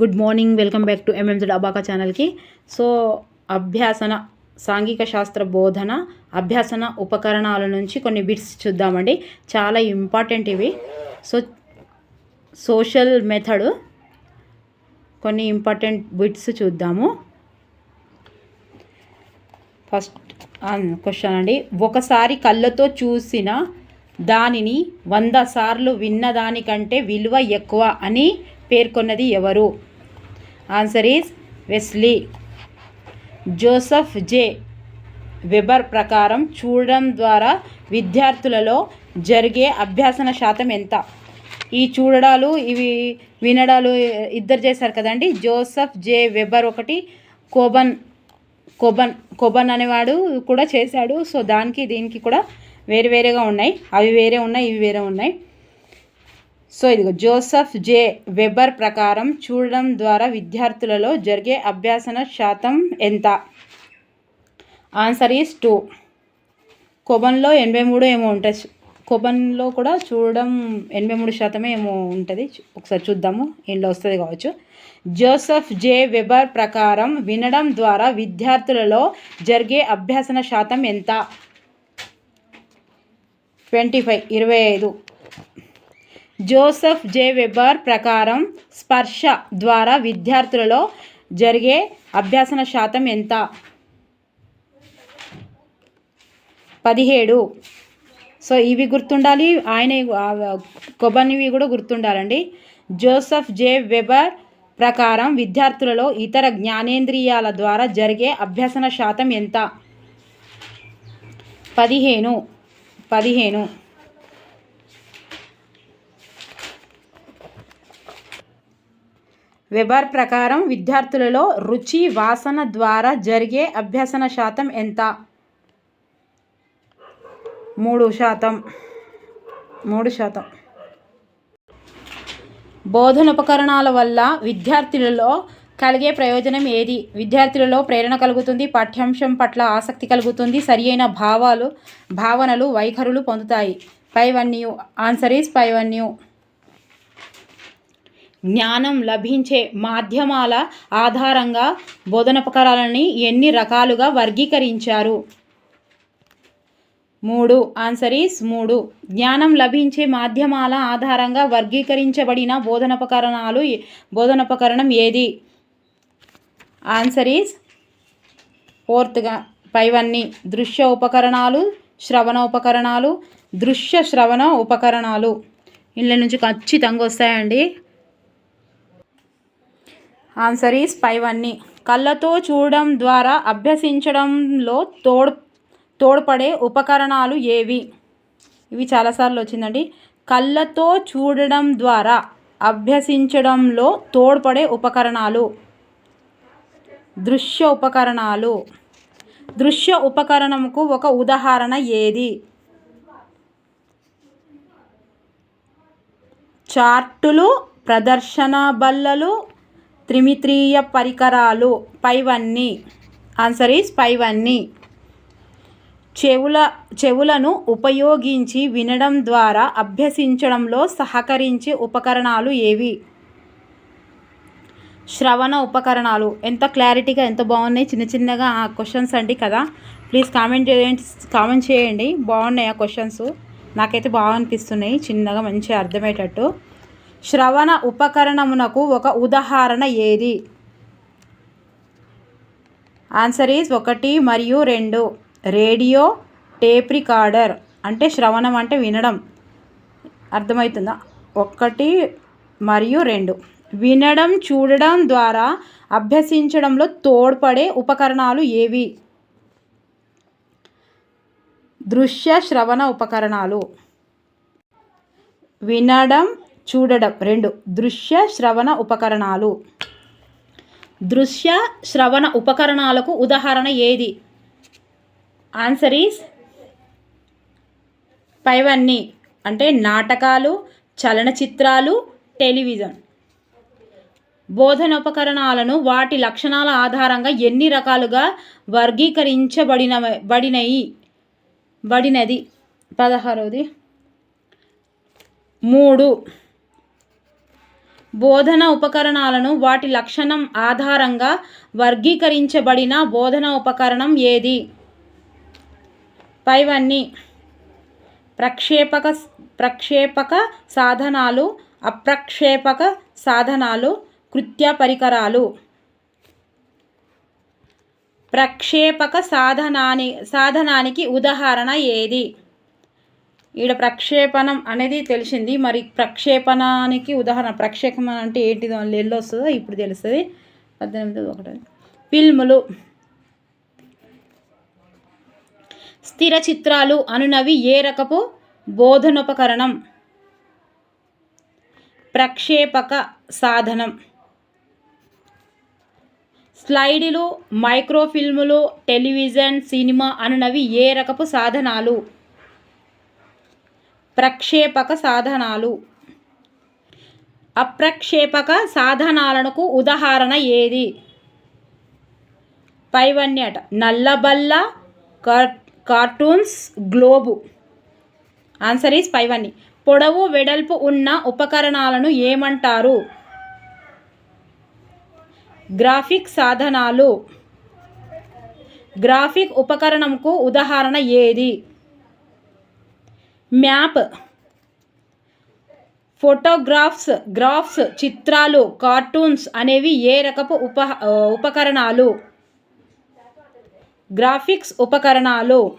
Good morning welcome back to MMZ abaca ఛానల్కి. So అభ్యాసన సాంఘిక శాస్త్ర బోధన అభ్యాసన ఉపకరణాల నుంచి కొన్ని బిట్స్ చూద్దామండి. చాలా ఇంపార్టెంట్ ఇవి. సో సోషల్ మెథడ్ కొన్ని ఇంపార్టెంట్ బిట్స్ చూద్దాము. ఫస్ట్ క్వశ్చన్ అండి. ఒకసారి కళ్ళతో చూసిన దానిని వంద సార్లు విన్న దానికంటే విలువ ఎక్కువ అని పేర్కొన్నది ఎవరు? Answer is Wesley Joseph J Weber ప్రకారం చూడడం ద్వారా విద్యార్థులలో జరిగే అభ్యాసన శాతం ఎంత? ఈ చూడడాలు ఇవి వినడాలు ఇద్దరు చేశారు కదండి. జోసఫ్ జే వెబర్ ఒకటి కోబన్ కొబన్ కొబన్ అనేవాడు కూడా చేశాడు. సో దానికి దీనికి కూడా వేరు వేరేగా ఉన్నాయి. అవి వేరే ఉన్నాయి ఇవి వేరే ఉన్నాయి. సో ఇదిగో జోసఫ్ జే వెబర్ ప్రకారం చూడడం ద్వారా విద్యార్థులలో జరిగే అభ్యాసన శాతం ఎంత? Answer is two. కొబన్లో ఎనభై మూడు ఏమో ఉంటుంది కొబన్లో కూడా చూడడం ఎనభై మూడు శాతమే ఏమో ఉంటుంది. ఒకసారి చూద్దాము. ఇంట్లో వస్తుంది కావచ్చు. జోసఫ్ జే వెబర్ ప్రకారం వినడం ద్వారా విద్యార్థులలో జరిగే అభ్యాసన శాతం ఎంత? ట్వంటీ ఫైవ్ ఇరవై ఐదు. జోసెఫ్ జే వెబర్ ప్రకారం స్పర్శ ద్వారా విద్యార్థులలో జరిగే అభ్యాసన శాతం ఎంత? పదిహేడు. సో ఇవి గుర్తుండాలి. ఆయన కొబ్బరివి కూడా గుర్తుండాలండి. జోసెఫ్ జే వెబర్ ప్రకారం విద్యార్థులలో ఇతర జ్ఞానేంద్రియాల ద్వారా జరిగే అభ్యసన శాతం ఎంత? పదిహేను. పదిహేను. వెబర్ ప్రకారం విద్యార్థులలో రుచి వాసన ద్వారా జరిగే అభ్యసన శాతం ఎంత? మూడు శాతం. మూడు శాతం. బోధనోపకరణాల వల్ల విద్యార్థులలో కలిగే ప్రయోజనం ఏది? విద్యార్థులలో ప్రేరణ కలుగుతుంది పాఠ్యాంశం పట్ల ఆసక్తి కలుగుతుంది సరియైన భావాలు భావనలు వైఖరులు పొందుతాయి. పై వన్యూ ఆన్సర్ ఈస్ పైవన్యూ. జ్ఞానం లభించే మాధ్యమాల ఆధారంగా బోధనోపకరాలని ఎన్ని రకాలుగా వర్గీకరించారు? మూడు. ఆన్సర్ ఈస్ మూడు. జ్ఞానం లభించే మాధ్యమాల ఆధారంగా వర్గీకరించబడిన బోధనోపకరణాలు బోధనోపకరణం ఏది? ఆన్సర్ ఈస్ ఫోర్త్గా. పైవన్నీ. దృశ్య ఉపకరణాలు శ్రవణ ఉపకరణాలు దృశ్య శ్రవణ ఉపకరణాలు. ఇళ్ళ నుంచి ఖచ్చితంగా వస్తాయండి. ఆన్సర్ ఈస్ పైవన్నీ కళ్ళతో చూడడం ద్వారా అభ్యసించడంలో తోడ్ తోడ్పడే ఉపకరణాలు ఏవి? ఇవి చాలాసార్లు వచ్చిందండి. కళ్ళతో చూడడం ద్వారా అభ్యసించడంలో తోడ్పడే ఉపకరణాలు. దృశ్య ఉపకరణాలు. దృశ్య ఉపకరణముకు ఒక ఉదాహరణ ఏది? చార్టులు ప్రదర్శన బల్లలు త్రిమిత్రీయ పరికరాలు. పైవన్నీ. ఆన్సర్ ఈస్ పైవన్నీ. చెవుల చెవులను ఉపయోగించి వినడం ద్వారా అభ్యసించడంలో సహకరించే ఉపకరణాలు ఏవి? శ్రవణ ఉపకరణాలు. ఎంత క్లారిటీగా ఎంత బాగున్నాయి? చిన్న చిన్నగా ఆ క్వశ్చన్స్ అండి కదా. ప్లీజ్ కామెంట్ చేయండి కామెంట్ చేయండి. బాగున్నాయి ఆ క్వశ్చన్స్ నాకైతే బాగా అనిపిస్తున్నాయి. చిన్నగా మంచిగా అర్థమయ్యేటట్టు. శ్రవణ ఉపకరణమునకు ఒక ఉదాహరణ ఏది? ఆన్సర్ ఈజ్ ఒకటి మరియు రెండు. రేడియో టేప్ రికార్డర్ అంటే శ్రవణం అంటే వినడం. అర్థమవుతుందా? ఒకటి మరియు రెండు. వినడం చూడడం ద్వారా అభ్యసించడంలో తోడ్పడే ఉపకరణాలు ఏవి? దృశ్య శ్రవణ ఉపకరణాలు. వినడం చూడడం. రెండు దృశ్య శ్రవణ ఉపకరణాలు. దృశ్య శ్రవణ ఉపకరణాలకు ఉదాహరణ ఏది? ఆన్సర్ ఈస్ పైవన్నీ. అంటే నాటకాలు చలనచిత్రాలు టెలివిజన్. బోధనోపకరణాలను వాటి లక్షణాల ఆధారంగా ఎన్ని రకాలుగా వర్గీకరించబడిన బడినయి? బడినది. పదహారవది మూడు బోధన ఉపకరణాలను వాటి లక్షణం ఆధారంగా వర్గీకరించబడిన బోధన ఉపకరణం ఏది? పైవన్నీ. ప్రక్షేపక ప్రక్షేపక సాధనాలు అప్రక్షేపక సాధనాలు కృత్య పరికరాలు. ప్రక్షేపక సాధనాని సాధనానికి ఉదాహరణ ఏది? ఈడ ప్రక్షేపణం అనేది తెలిసింది. మరి ప్రక్షేపణానికి ఉదాహరణ ప్రక్షేపణ అంటే ఏంటిదో అని ఎల్లు వస్తుందో ఇప్పుడు తెలుస్తుంది. పద్దెనిమిది ఒకటి. ఫిల్ములు. స్థిర చిత్రాలు అనునవి ఏ రకపు బోధనోపకరణం? ప్రక్షేపక సాధనం. స్లైడులు మైక్రోఫిల్ములు టెలివిజన్ సినిమా అనునవి ఏ రకపు సాధనాలు? ప్రక్షేపక సాధనాలు. అప్రక్షేపక సాధనాలకు ఉదాహరణ ఏది? పైవన్యట నల్లబల్ల car cartoons globe. Answer is పైవన్ని. పొడవు వెడల్పు ఉన్న ఉపకరణాలను ఏమంటారు? గ్రాఫిక్ సాధనాలు. గ్రాఫిక్ ఉపకరణంకు ఉదాహరణ ఏది? మ్యాప్. ఫోటోగ్రాఫ్స్ గ్రాఫ్స్ చిత్రాలు కార్టూన్స్ అనేవి ఏ రకపు ఉప ఉపకరణాలు? గ్రాఫిక్స్ ఉపకరణాలు.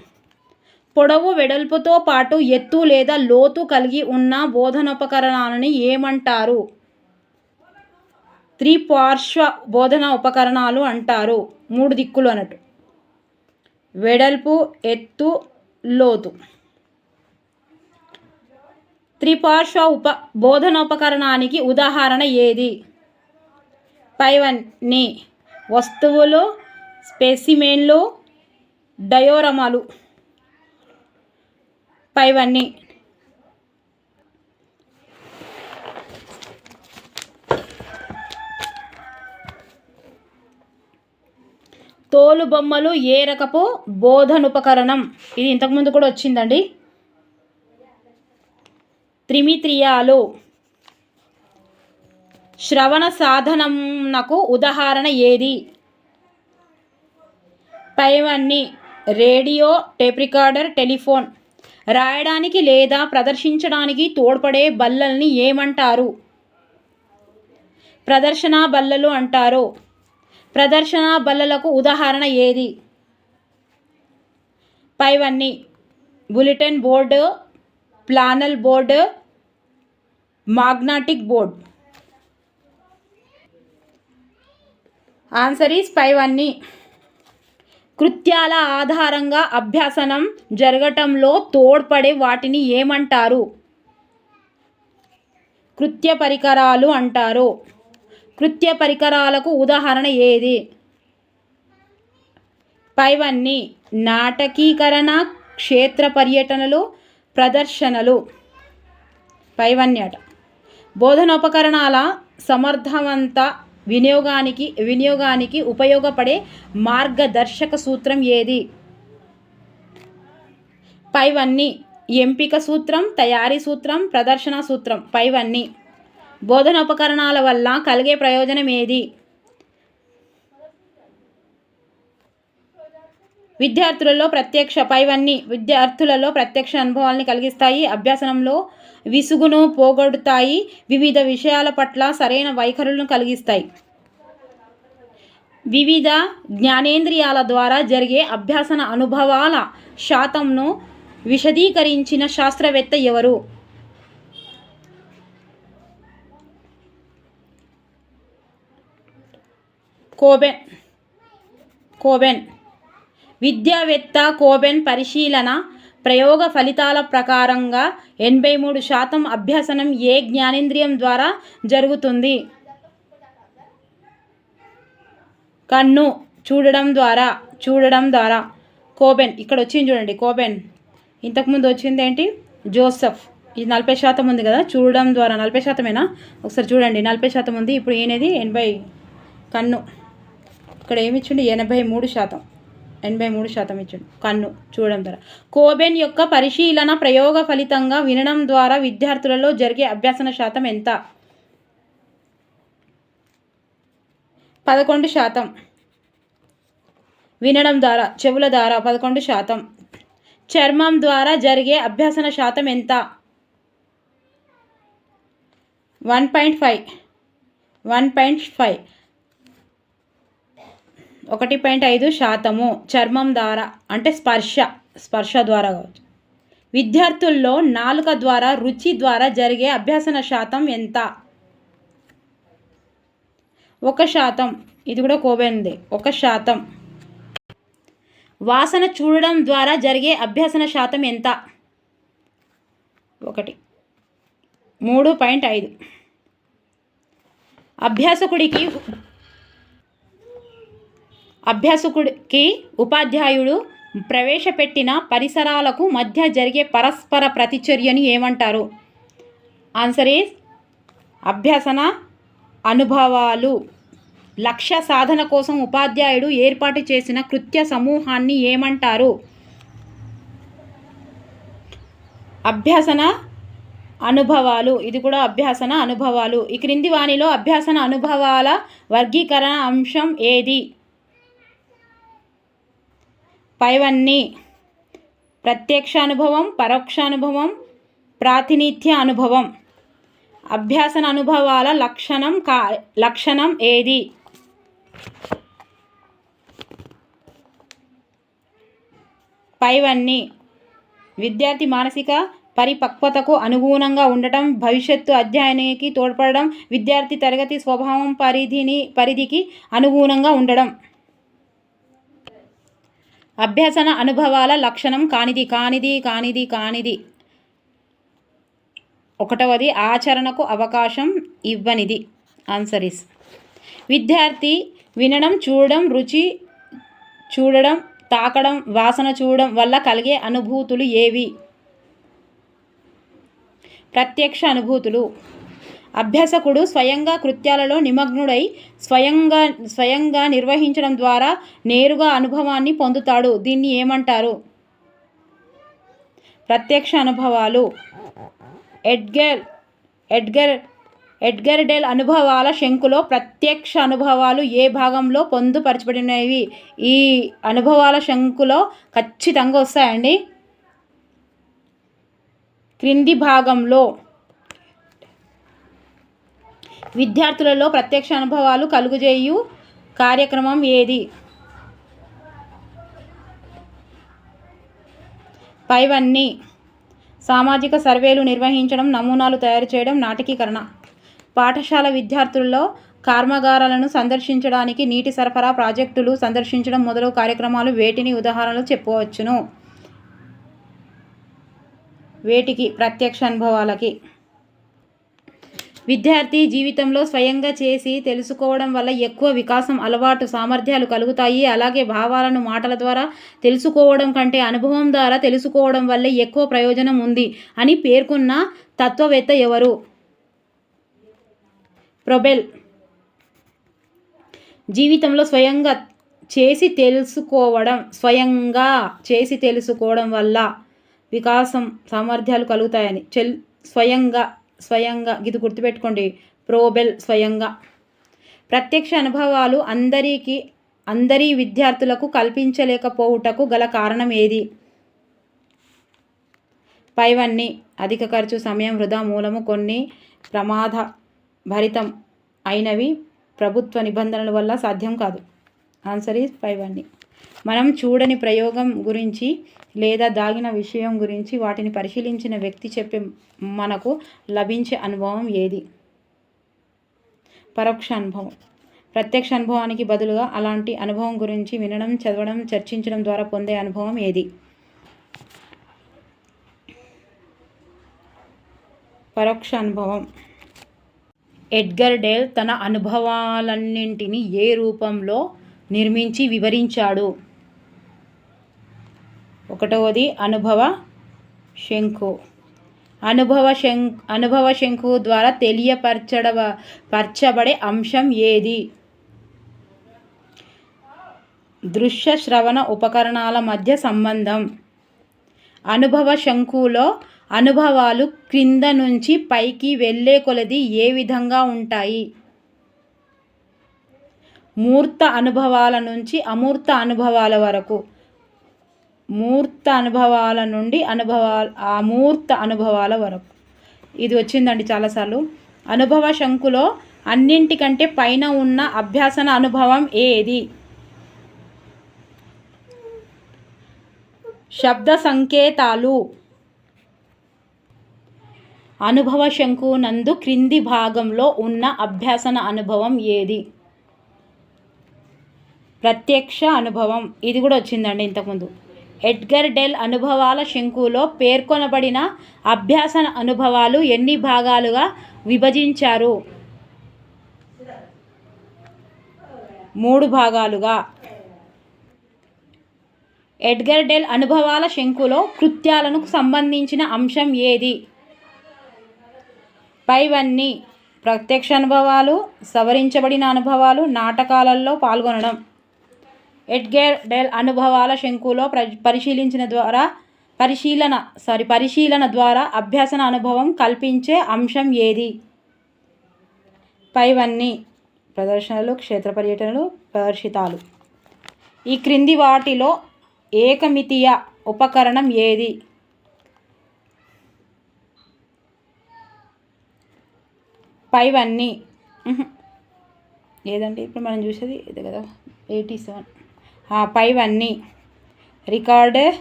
పొడవు వెడల్పుతో పాటు ఎత్తు లేదా లోతు కలిగి ఉన్న బోధనోపకరణాలని ఏమంటారు? త్రిపార్శ్వ బోధన ఉపకరణాలు అంటారు. మూడు దిక్కులు అన్నట్టు. వెడల్పు ఎత్తు లోతు. త్రిపార్శ్వ ఉప బోధనోపకరణానికి ఉదాహరణ ఏది? పైవన్నీ వస్తువులు స్పెసిమెన్లు డయోరమాలు. పైవన్నీ తోలు బొమ్మలు ఏ రకపు బోధనుపకరణం. ఇది ఇంతకుముందు కూడా వచ్చిందండి. త్రిమిత్రియాలు శ్రవణ సాధనంనకు ఉదాహరణ ఏది? పైవన్నీ రేడియో టేప్ రికార్డర్ టెలిఫోన్. రాయడానికి లేదా ప్రదర్శించడానికి తోడ్పడే బల్లల్ని ఏమంటారు? ప్రదర్శన బల్లలు అంటారు. ప్రదర్శన బల్లలకు ఉదాహరణ ఏది? పైవన్నీ bulletin board flannel board magnetic board. Answer is పైవన్నీ కృత్యాల ఆధారంగా అభ్యాసనం జరగటంలో తోడ్పడే వాటిని ఏమంటారు? కృత్య పరికరాలు అంటారు. కృత్య పరికరాలకు ఉదాహరణ ఏది? పైవన్నీ నాటకీకరణ క్షేత్ర పర్యటనలు ప్రదర్శనలు. పైవన్యట. బోధనోపకరణాల సమర్థవంత వినియోగానికి వినియోగానికి ఉపయోగపడే మార్గదర్శక సూత్రం ఏది? పైవన్నీ. ఎంపిక సూత్రం తయారీ సూత్రం ప్రదర్శన సూత్రం. పైవన్నీ. బోధనోపకరణాల వల్ల కలిగే ప్రయోజనం ఏది? విద్యార్థులలో ప్రత్యక్ష పైవన్నీ విద్యార్థులలో ప్రత్యక్ష అనుభవాల్ని కలిగిస్తాయి. అభ్యాసనంలో విసుగును పోగొడతాయి. వివిధ విషయాల పట్ల సరైన వైఖరులను కలిగిస్తాయి. వివిధ జ్ఞానేంద్రియాల ద్వారా జరిగే అభ్యాసన అనుభవాల శాతంను విశదీకరించిన శాస్త్రవేత్త ఎవరు? కోబెన్. కోబెన్. విద్యావేత్త కోబెన్ పరిశీలన ప్రయోగ ఫలితాల ప్రకారంగా ఎనభై మూడు శాతం అభ్యసనం ఏ జ్ఞానేంద్రియం ద్వారా జరుగుతుంది? కన్ను చూడడం ద్వారా చూడడం ద్వారా. కోబెన్ ఇక్కడ వచ్చింది చూడండి కోబెన్. ఇంతకుముందు వచ్చింది ఏంటి? జోసఫ్. ఇది నలభై శాతం ఉంది కదా చూడడం ద్వారా. నలభై శాతమేనా? ఒకసారి చూడండి నలభై శాతం ఉంది. ఇప్పుడు ఏనేది? ఎనభై. కన్ను. ఇక్కడ ఏమి ఇచ్చిండు? ఎనభై మూడు శాతం. ఎనభై మూడు శాతం ఇచ్చాడు. కన్ను చూడడం ద్వారా. కోబెన్ యొక్క పరిశీలన ప్రయోగ ఫలితంగా వినడం ద్వారా విద్యార్థులలో జరిగే అభ్యాసన శాతం ఎంత? పదకొండు శాతం. వినడం ద్వారా చెవుల ద్వారా పదకొండు శాతం. చర్మం ద్వారా జరిగే అభ్యాసన శాతం ఎంత? One point five. One point five. ఒకటి పాయింట్ ఐదు శాతము చర్మం ద్వారా అంటే స్పర్శ స్పర్శ ద్వారా కావచ్చు. విద్యార్థుల్లో నాలుక ద్వారా రుచి ద్వారా జరిగే అభ్యాసన శాతం ఎంత? ఒక శాతం. ఇది కూడా కోబైంది. ఒక శాతం. వాసన చూడడం ద్వారా జరిగే అభ్యాసన శాతం ఎంత? ఒకటి. మూడు పాయింట్ ఐదు. అభ్యాసకుడికి అభ్యాసకుడికి ఉపాధ్యాయుడు ప్రవేశపెట్టిన పరిసరాలకు మధ్య జరిగే పరస్పర ప్రతిచర్యని ఏమంటారు? ఆన్సర్ ఈజ్ అభ్యసన అనుభవాలు. లక్ష్య సాధన కోసం ఉపాధ్యాయుడు ఏర్పాటు చేసిన కృత్య సమూహాన్ని ఏమంటారు? అభ్యసన అనుభవాలు. ఇది కూడా అభ్యాసన అనుభవాలు. ఈ క్రింది వాణిలో అభ్యాసన అనుభవాల వర్గీకరణ అంశం ఏది? పైవన్నీ ప్రత్యక్ష అనుభవం పరోక్ష అనుభవం ప్రాతినిధ్య అనుభవం అభ్యాసన అనుభవాల లక్షణం కా లక్షణం ఏది? పైవన్నీ విద్యార్థి మానసిక పరిపక్వతకు అనుగుణంగా ఉండటం భవిష్యత్తు అధ్యయనానికి తోడ్పడడం విద్యార్థి తరగతి స్వభావం పరిధిని పరిధికి అనుగుణంగా ఉండడం. అభ్యసన అనుభవాల లక్షణం కానిది కానిది కానిది కానిది. ఒకటవది ఆచరణకు అవకాశం ఇవ్వనిది. ఆన్సర్ ఇస్ విద్యార్థి వినడం చూడడం రుచి చూడడం తాకడం వాసన చూడడం వల్ల కలిగే అనుభూతులు ఏవి? ప్రత్యక్ష అనుభూతులు. అభ్యాసకుడు స్వయంగా కృత్యాలలో నిమగ్నుడై స్వయంగా స్వయంగా నిర్వహించడం ద్వారా నేరుగా అనుభవాన్ని పొందుతాడు. దీన్ని ఏమంటారు? ప్రత్యక్ష అనుభవాలు. ఎడ్గర్ ఎడ్గర్ ఎడ్గర్ డెల్ అనుభవాల శంకులో ప్రత్యక్ష అనుభవాలు ఏ భాగంలో పొందుపరచబడినవి? ఈ అనుభవాల శంకులో ఖచ్చితంగా వస్తాయండి. క్రింది భాగంలో విద్యార్థులలో ప్రత్యక్ష అనుభవాలు కలుగుజేయు. కార్యక్రమం ఏది? పైవన్నీ. సామాజిక సర్వేలు నిర్వహించడం నమూనాలు తయారు చేయడం నాటకీకరణ. పాఠశాల విద్యార్థుల్లో కర్మాగారాలను సందర్శించడానికి నీటి సరఫరా ప్రాజెక్టులు సందర్శించడం మొదలగు కార్యక్రమాలు వేటిని ఉదాహరణలు చెప్పవచ్చును వేటికి ప్రత్యక్ష అనుభవాలకి. విద్యార్థి జీవితంలో స్వయంగా చేసి తెలుసుకోవడం వల్ల ఎక్కువ వికాసం అలవాటు సామర్థ్యాలు కలుగుతాయి. అలాగే భావాలను మాటల ద్వారా తెలుసుకోవడం కంటే అనుభవం ద్వారా తెలుసుకోవడం వల్లే ఎక్కువ ప్రయోజనం ఉంది అని పేర్కొన్న తత్వవేత్త ఎవరు? ప్రొబెల్. జీవితంలో స్వయంగా చేసి తెలుసుకోవడం స్వయంగా చేసి తెలుసుకోవడం వల్ల వికాసం సామర్థ్యాలు కలుగుతాయని. చెల్ స్వయంగా స్వయంగా ఇది గుర్తుపెట్టుకోండి ప్రోబెల్ స్వయంగా. ప్రత్యక్ష అనుభవాలు అందరికీ అందరి విద్యార్థులకు కల్పించలేకపోవుటకు గల కారణం ఏది? పైవన్నీ అధిక ఖర్చు సమయం వృధా మూలము కొన్ని ప్రమాద భరితం అయినవి ప్రభుత్వ నిబంధనల వల్ల సాధ్యం కాదు. ఆన్సర్ ఈజ్ పైవన్నీ. మనం చూడని ప్రయోగం గురించి లేదా దాగిన విషయం గురించి వాటిని పరిశీలించిన వ్యక్తి చెప్పే మనకు లభించే అనుభవం ఏది? పరోక్ష అనుభవం. ప్రత్యక్ష అనుభవానికి బదులుగా అలాంటి అనుభవం గురించి వినడం చదవడం చర్చించడం ద్వారా పొందే అనుభవం ఏది? పరోక్ష అనుభవం. ఎడ్గర్ డేల్ తన అనుభవాలన్నింటినీ ఏ రూపంలో నిర్మించి వివరించాడు? ఒకటవది అనుభవ శంకు. అనుభవ శంకు అనుభవ శంకు ద్వారా తెలియపరచడవ పరచబడే అంశం ఏది? దృశ్య శ్రవణ ఉపకరణాల మధ్య సంబంధం. అనుభవ శంకులో అనుభవాలు క్రింద నుంచి పైకి వెళ్ళే కొలది ఏ విధంగా ఉంటాయి? మూర్త అనుభవాల నుంచి అమూర్త అనుభవాల వరకు. మూర్త అనుభవాల నుండి అనుభవాల అమూర్త అనుభవాల వరకు. ఇది వచ్చిందండి చాలాసార్లు. అనుభవ శంకులో అన్నింటికంటే పైన ఉన్న అభ్యాసన అనుభవం ఏది? శబ్ద సంకేతాలు. అనుభవ శంకు నందు క్రింది భాగంలో ఉన్న అభ్యాసన అనుభవం ఏది? ప్రత్యక్ష అనుభవం. ఇది కూడా వచ్చిందండి ఇంతకుముందు. ఎడ్గర్ డెల్ అనుభవాల శంకులో పేర్కొనబడిన అభ్యాసన అనుభవాలు ఎన్ని భాగాలుగా విభజించారు? మూడు భాగాలుగా. ఎడ్గర్ డెల్ అనుభవాల శంకులో కృత్యాలను సంబంధించిన అంశం ఏది? పైవన్నీ ప్రత్యక్ష అనుభవాలు సవరించబడిన అనుభవాలు నాటకాలలో పాల్గొనడం. ఎడ్గేర్ డెల్ అనుభవాల శంకులో ప్ర పరిశీలించిన ద్వారా పరిశీలన సారీ పరిశీలన ద్వారా అభ్యసన అనుభవం కల్పించే అంశం ఏది? పైవన్నీ ప్రదర్శనలు క్షేత్ర పర్యటనలు ప్రదర్శితాలు ఈ క్రింది వాటిలో ఏకమితీయ ఉపకరణం ఏది? పైవన్నీ. ఏదంటే ఇప్పుడు మనం చూసేది ఇది కదా ఎయిటీ సెవెన్. పైవన్నీ. రికార్డ్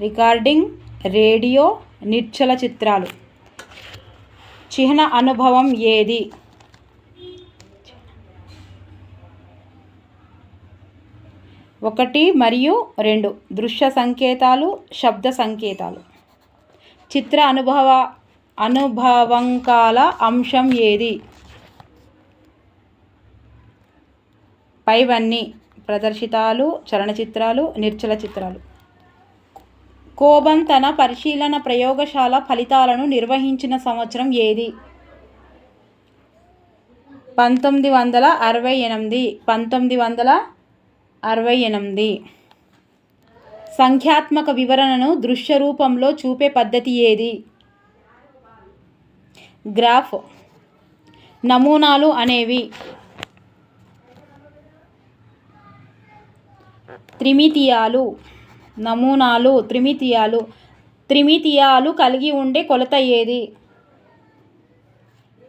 రికార్డింగ్ రేడియో నిశ్చల చిత్రాలు. చిహ్న అనుభవం ఏది? ఒకటి మరియు రెండు. దృశ్య సంకేతాలు శబ్ద సంకేతాలు. చిత్ర అనుభవ అనుభవంకాల అంశం ఏది? పైవన్నీ. ప్రదర్శితాలు చలనచిత్రాలు నిర్చల చిత్రాలు. కోబన్ తన పరిశీలన ప్రయోగశాల ఫలితాలను నిర్వహించిన సంవత్సరం ఏది? పంతొమ్మిది వందల అరవై ఎనిమిది. పంతొమ్మిది వందల అరవై ఎనిమిది. సంఖ్యాత్మక వివరణను దృశ్య రూపంలో చూపే పద్ధతి ఏది? గ్రాఫ్. నమూనాలు అనేవి. త్రిమితీయాలు. నమూనాలు త్రిమితీయాలు. త్రిమితీయాలు కలిగి ఉండే కొలత ఏది?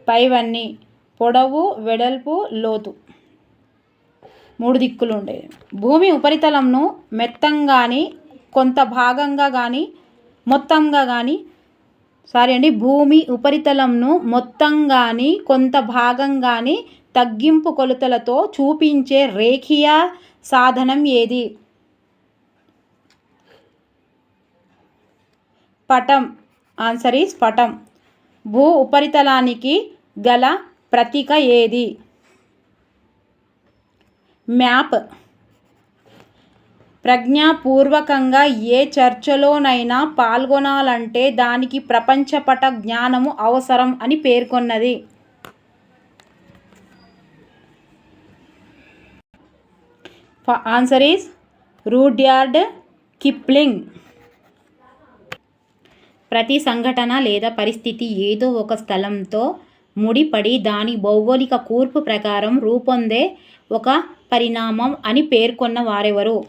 పైవన్నీ. పొడవు వెడల్పు లోతు. మూడు దిక్కులు ఉండేది భూమి ఉపరితలంను మెత్తంగాని కొంత భాగంగా కానీ మొత్తంగా కానీ సారీ అండి భూమి ఉపరితలంను మొత్తంగాని కొంత భాగంగాని తగ్గింపు కొలతలతో చూపించే రేఖీయ సాధనం ఏది? పటం ఆన్సర్ ఈస్ పటం భూ ఉపరితలానికి గల ప్రతీక ఏది? మ్యాప్. ప్రజ్ఞాపూర్వకంగా ఏ చర్చలోనైనా పాల్గొనాలంటే దానికి ప్రపంచపట జ్ఞానము అవసరం అని పేర్కొన్నది. Answer is Rudyard Kipling. ప్రతి సంఘటన లేదా పరిస్థితి ఏదో ఒక స్థలంతో ముడిపడి దాని భౌగోళిక కూర్పు ప్రకారం రూపొందే ఒక పరిణామం అని పేర్కొన్న వారెవరు?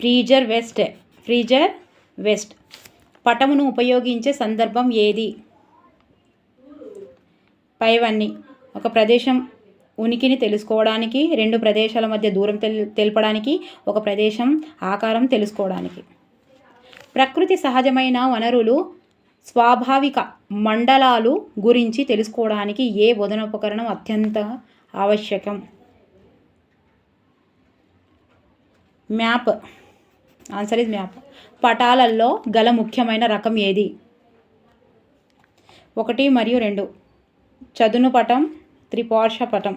Fraser West. Fraser West. పటమును ఉపయోగించే సందర్భం ఏది? పైవన్నీ. ఒక ప్రదేశం ఉనికిని తెలుసుకోవడానికి రెండు ప్రదేశాల మధ్య దూరం తెల్ తెలపడానికి ఒక ప్రదేశం ఆకారం తెలుసుకోవడానికి. ప్రకృతి సహజమైన వనరులు స్వాభావిక మండలాలు గురించి తెలుసుకోవడానికి ఏ బోధనోపకరణం అత్యంత ఆవశ్యకం? మ్యాప్. Answer is map. పటాలల్లో గల ముఖ్యమైన రకం ఏది? ఒకటి మరియు రెండు. చదును పటం త్రిపార్శ్వ పటం.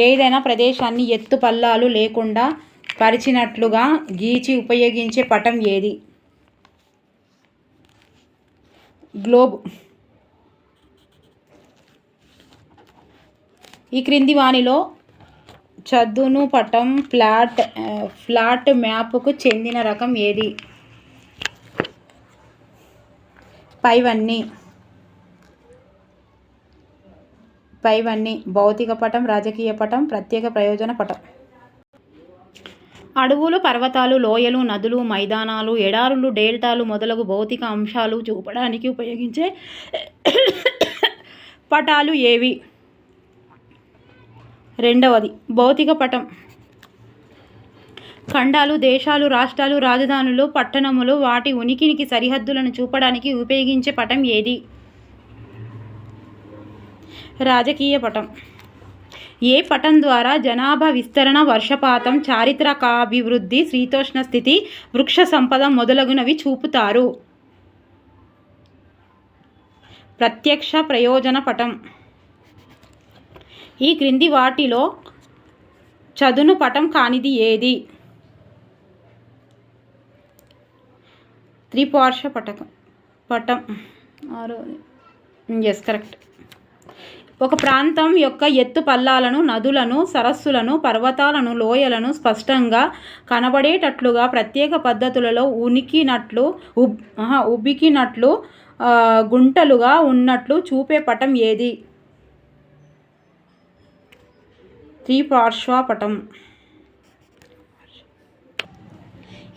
ఏదైనా ప్రదేశాన్ని ఎత్తు పల్లాలు లేకుండా పరిచినట్లుగా గీచి ఉపయోగించే పటం ఏది? గ్లోబ్. ఈ క్రింది వానిలో చదును పటం ఫ్లాట్ ఫ్లాట్ మ్యాప్కు చెందిన రకం ఏది? పైవన్నీ. పైవన్నీ భౌతిక పటం రాజకీయ పటం ప్రత్యేక ప్రయోజన పటం. అడవులు పర్వతాలు లోయలు నదులు మైదానాలు ఎడారులు డెల్టాలు మొదలగు భౌతిక అంశాలు చూపడానికి ఉపయోగించే పటాలు ఏవి? రెండవది భౌతిక పటం. ఖండాలు దేశాలు రాష్ట్రాలు రాజధానులు పట్టణములు వాటి ఉనికినికి సరిహద్దులను చూపడానికి ఉపయోగించే పటం ఏది? రాజకీయ పటం. ఏ పటం ద్వారా జనాభా విస్తరణ వర్షపాతం చారిత్రకాభివృద్ధి శీతోష్ణ స్థితి వృక్ష సంపద మొదలగునవి చూపుతారు. ప్రత్యక్ష ప్రయోజన పటం. ఈ క్రింది వాటిలో చదును పటం కానిది ఏది? త్రిపార్శ్వ పటకం. పటం. ఆరోది ఎస్ కరెక్ట్ ఒక ప్రాంతం యొక్క ఎత్తు పల్లాలను నదులను సరస్సులను పర్వతాలను లోయలను స్పష్టంగా కనబడేటట్లుగా ప్రత్యేక పద్ధతులలో ఉనికినట్లు ఉబ్ ఉబికినట్లు గుంటలుగా ఉన్నట్లు చూపే పటం ఏది? త్రిపార్శ్వ పటం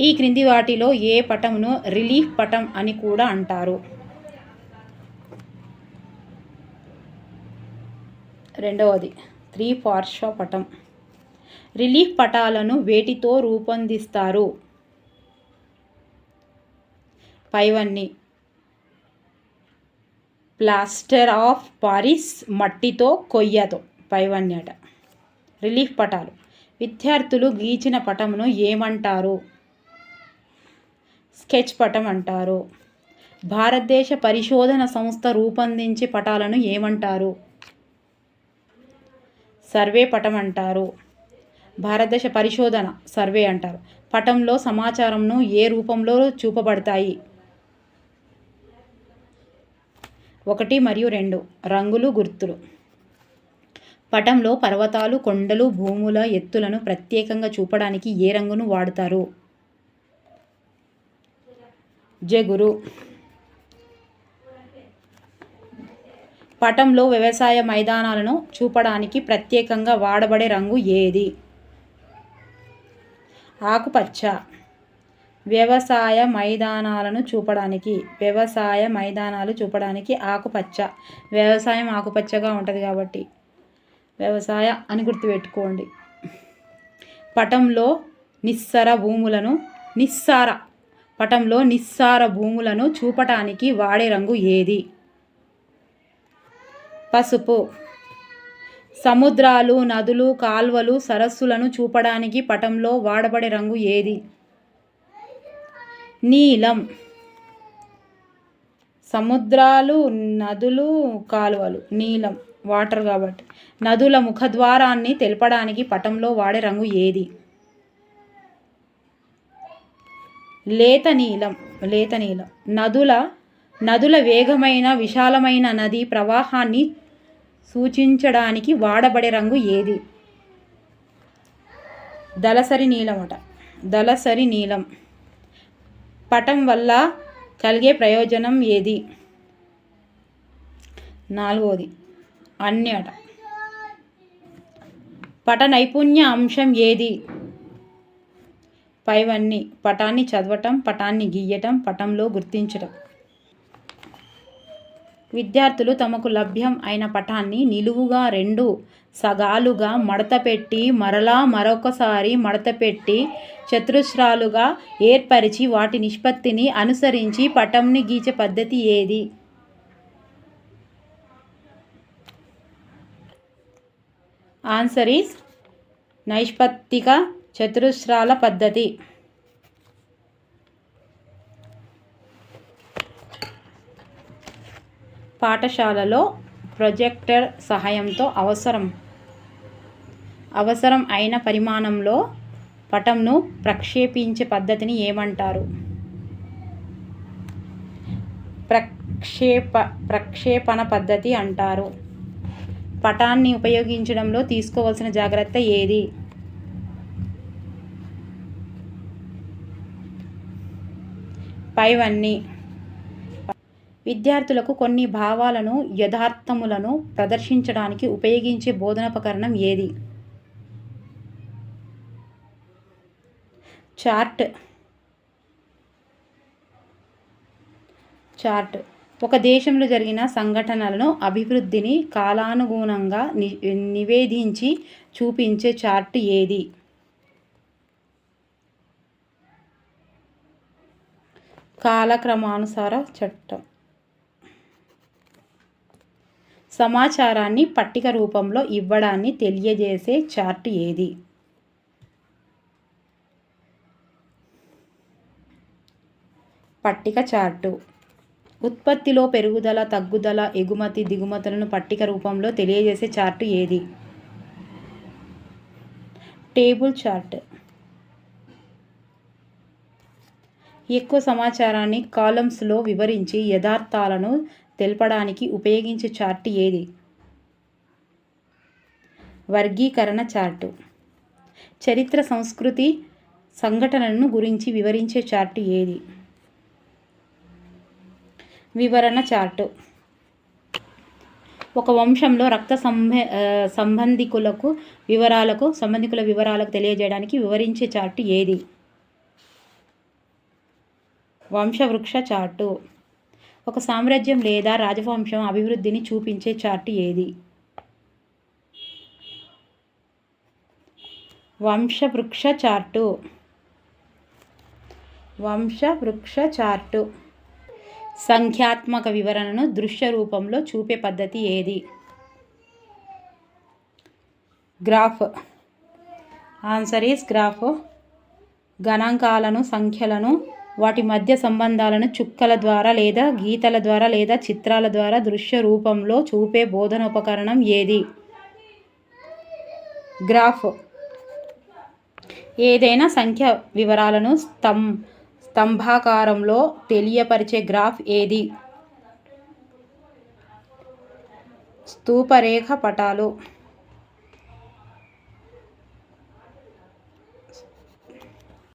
ఈ క్రింది వాటిలో ఏ పటంను రిలీఫ్ పటం అని కూడా అంటారు. రెండవది త్రిపార్శ్వ పటం రిలీఫ్ పటాలను వేటితో రూపొందిస్తారు? పైవన్నీ. ప్లాస్టర్ ఆఫ్ పారిస్ మట్టితో కొయ్యతో. పైవన్నీ అట రిలీఫ్ పటాలు. విద్యార్థులు గీచిన పటమును ఏమంటారు? స్కెచ్ పటం అంటారు. భారతదేశ పరిశోధన సంస్థ రూపొందించే పటాలను ఏమంటారు? సర్వే పటం అంటారు. భారతదేశ పరిశోధన సర్వే అంటారు. పటంలో సమాచారంను ఏ రూపంలో చూపబడతాయి? ఒకటి మరియు రెండు రంగులు గుర్తులు. పటంలో పర్వతాలు కొండలు భూముల ఎత్తులను ప్రత్యేకంగా చూపడానికి ఏ రంగును వాడతారు? జగురు పటంలో వ్యవసాయ మైదానాలను చూపడానికి ప్రత్యేకంగా వాడబడే రంగు ఏది? ఆకుపచ్చ. వ్యవసాయ మైదానాలను చూపడానికి వ్యవసాయ మైదానాలు చూపడానికి ఆకుపచ్చ. వ్యవసాయం ఆకుపచ్చగా ఉంటుంది కాబట్టి. వ్యవసాయ అని గుర్తుపెట్టుకోండి. పటంలో నిస్సర భూములను నిస్సార. పటంలో నిస్సార భూములను చూపటానికి వాడే రంగు ఏది? పసుపు. సముద్రాలు నదులు కాల్వలు సరస్సులను చూపడానికి పటంలో వాడబడే రంగు ఏది? నీలం. సముద్రాలు నదులు కాలువలు. నీలం. వాటర్ కాబట్టి. నదుల ముఖద్వారాన్ని తెలపడానికి పటంలో వాడే రంగు ఏది? లేత నీలం. లేత నీలం. నదుల నదుల వేగమైన విశాలమైన నది ప్రవాహాన్ని సూచించడానికి వాడబడే రంగు ఏది? దళసరి నీలం అట. దళసరి నీలం. పటం వల్ల కలిగే ప్రయోజనం ఏది? నాలుగవది అన్ని అట. పట నైపుణ్య అంశం ఏది? పైవన్నీ. పటాన్ని చదవటం పటాన్ని గీయటం పటంలో గుర్తించటం. విద్యార్థులు తమకు లభ్యం అయిన పటాన్ని నిలువుగా రెండు సగాలుగా మడతపెట్టి మరలా మరొకసారి మడతపెట్టి చతురస్రాలుగా ఏర్పరిచి వాటి నిష్పత్తిని అనుసరించి పటంని గీచే పద్ధతి ఏది? ఆన్సర్ ఈస్ నైష్పత్తిక చతురస్రాల పద్ధతి. పాఠశాలలో ప్రొజెక్టర్ సహాయంతో అవసరం అవసరం అయిన పరిమాణంలో పటంను ప్రక్షేపించే పద్ధతిని ఏమంటారు? ప్రక్షేప ప్రక్షేపణ పద్ధతి అంటారు. పటాన్ని ఉపయోగించడంలో తీసుకోవాల్సిన జాగ్రత్త ఏది? పైవన్నీ విద్యార్థులకు కొన్ని భావాలను యథార్థములను ప్రదర్శించడానికి ఉపయోగించే బోధనోపకరణం ఏది? చార్ట్. చార్ట్. ఒక దేశంలో జరిగిన సంఘటనలను అభివృద్ధిని కాలానుగుణంగా ని నివేదించి చూపించే చార్ట్ ఏది? కాలక్రమానుసార చట్టం. సమాచారాన్ని పట్టిక రూపంలో ఇవ్వడాన్ని తెలియజేసే చార్ట్ ఏది? పట్టిక చార్టు. ఉత్పత్తిలో పెరుగుదల తగ్గుదల ఎగుమతి దిగుమతులను పట్టిక రూపంలో తెలియజేసే చార్టు ఏది? Table chart. ఎక్కువ సమాచారాన్ని కాలమ్స్లో వివరించి యథార్థాలను తెలపడానికి ఉపయోగించే చార్ట్ ఏది? వర్గీకరణ చార్టు. చరిత్ర సంస్కృతి సంఘటనలను గురించి వివరించే చార్ట్ ఏది? వివరణ చార్టు. ఒక వంశంలో రక్త సంభ సంబంధికులకు వివరాలకు సంబంధికుల వివరాలకు తెలియజేయడానికి వివరించే చార్టు ఏది? వంశవృక్ష చార్టు. ఒక సామ్రాజ్యం లేదా రాజవంశం అభివృద్ధిని చూపించే చార్టు ఏది? వంశవృక్ష చార్టు. వంశవృక్ష చార్టు. సంఖ్యాత్మక వివరణను దృశ్య రూపంలో చూపే పద్ధతి ఏది? గ్రాఫ్. Answer is graph. గణాంకాలను సంఖ్యలను వాటి మధ్య సంబంధాలను చుక్కల ద్వారా లేదా గీతల ద్వారా లేదా చిత్రాల ద్వారా దృశ్య రూపంలో చూపే బోధనోపకరణం ఏది? గ్రాఫ్. ఏదైనా సంఖ్య వివరాలను స్తం స్తంభాకారంలో తెలియపరిచే గ్రాఫ్ ఏది? స్తూపరేఖ పటాలు.